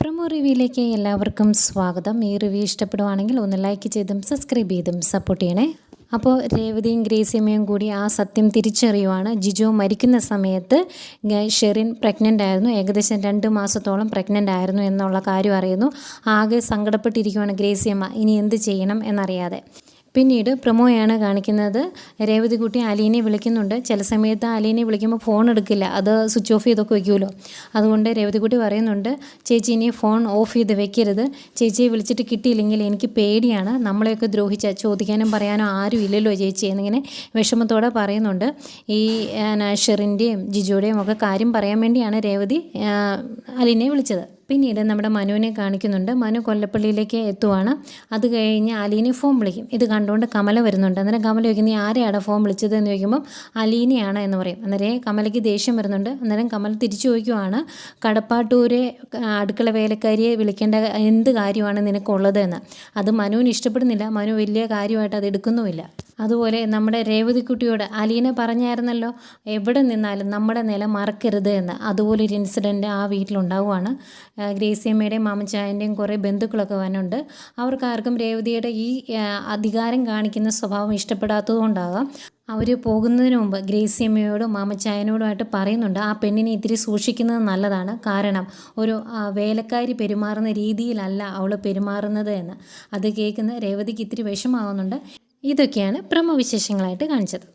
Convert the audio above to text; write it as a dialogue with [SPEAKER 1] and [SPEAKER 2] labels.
[SPEAKER 1] Promo റിവ്യൂയിലേക്ക് എല്ലാവർക്കും സ്വാഗതം. ഈ റിവ്യൂ ഇഷ്ടപ്പെടുവാണെങ്കിൽ ഒന്ന് ലൈക്ക് ചെയ്തും സബ്സ്ക്രൈബ് ചെയ്തും സപ്പോർട്ട് ചെയ്യണേ. അപ്പോൾ രേവതിയും ഗ്രേസിയമ്മയും കൂടി ആ സത്യം തിരിച്ചറിയുവാണ്. ജിജു മരിക്കുന്ന സമയത്ത് ഷെറിൻ പ്രഗ്നന്റ് ആയിരുന്നു. ഏകദേശം രണ്ട് മാസത്തോളം പ്രഗ്നന്റ് ആയിരുന്നു എന്നുള്ള കാര്യം അറിയുന്നു. ആകെ സങ്കടപ്പെട്ടിരിക്കുവാണ് ഗ്രേസിയമ്മ. ഇനി എന്ത് ചെയ്യണം എന്നറിയാതെ. പിന്നീട് പ്രമോയാണ് കാണിക്കുന്നത്. രേവതിക്കുട്ടി അലീനെ വിളിക്കുന്നുണ്ട്. ചില സമയത്ത് അലീനെ വിളിക്കുമ്പോൾ ഫോൺ എടുക്കില്ല. അത് സ്വിച്ച് ഓഫ് ചെയ്തൊക്കെ വയ്ക്കുമല്ലോ അതുകൊണ്ട് രേവതിക്കുട്ടി പറയുന്നുണ്ട് ചേച്ചി ഇനി ഫോൺ ഓഫ് ചെയ്ത് വെക്കരുത്. ചേച്ചിയെ വിളിച്ചിട്ട് കിട്ടിയില്ലെങ്കിൽ എനിക്ക് പേടിയാണ്. നമ്മളെയൊക്കെ ദ്രോഹിച്ച ചോദിക്കാനും പറയാനോ ആരും ഇല്ലല്ലോ ചേച്ചി എന്നിങ്ങനെ വിഷമത്തോടെ പറയുന്നുണ്ട്. ഈ ഷെറിന്റെയും ജിജോയുടെയും ഒക്കെ കാര്യം പറയാൻ വേണ്ടിയാണ് രേവതി അലീനെ വിളിച്ചത്. പിന്നീട് നമ്മുടെ മനുവിനെ കാണിക്കുന്നുണ്ട്. മനു കൊല്ലപ്പള്ളിയിലേക്ക് എത്തുവാണ്. അത് കഴിഞ്ഞ് അലീനെ ഫോം വിളിക്കും. ഇത് കണ്ടുകൊണ്ട് കമല വരുന്നുണ്ട്. അന്നേരം കമല ചോദിക്കും നീ ആരെയാണ് ഫോം വിളിച്ചത് എന്ന് ചോദിക്കുമ്പം അലീനയാണ് എന്ന് പറയും. അന്നേരം കമലയ്ക്ക് ദേഷ്യം വരുന്നുണ്ട്. അന്നേരം കമൽ തിരിച്ചു ചോദിക്കുവാണ് കടപ്പാട്ടൂരെ അടുക്കള വേലക്കാരിയെ വിളിക്കേണ്ട എന്ത് കാര്യമാണ് നിനക്കുള്ളത്? എന്ന്. അത് മനുവിന് ഇഷ്ടപ്പെടുന്നില്ല. മനു വലിയ കാര്യമായിട്ട് അത് എടുക്കുന്നുമില്ല. അതുപോലെ നമ്മുടെ രേവതിക്കുട്ടിയോട് അലീന പറഞ്ഞായിരുന്നല്ലോ എവിടെ നിന്നാലും നമ്മുടെ നില മറക്കരുത് എന്ന്. അതുപോലെ ഒരു ഇൻസിഡന്റ് ആ വീട്ടിലുണ്ടാവുകയാണ് ഗ്രേസിയമ്മയുടെയും മാമച്ചായന്റെയും കുറേ ബന്ധുക്കളൊക്കെ വന്നുണ്ട് അവർക്കാർക്കും രേവതിയുടെ ഈ അധികാരം കാണിക്കുന്ന സ്വഭാവം ഇഷ്ടപ്പെടാത്തതുകൊണ്ടാകാം അവർ പോകുന്നതിന് മുമ്പ് ഗ്രേസിയമ്മയോടും മാമച്ചായനോടുമായിട്ട് പറയുന്നുണ്ട് ആ പെണ്ണിനെ ഇത്തിരി സൂക്ഷിക്കുന്നത് നല്ലതാണ്. കാരണം ഒരു വേലക്കാരി പെരുമാറുന്ന രീതിയിലല്ല അവൾ പെരുമാറുന്നത് എന്ന്. അത് കേൾക്കുന്ന രേവതിക്ക് ഇത്തിരി വിഷമാവുന്നുണ്ട് ഇതൊക്കെയാണ് പ്രമുഖ വിശേഷങ്ങളായിട്ട് കാണിച്ചത്.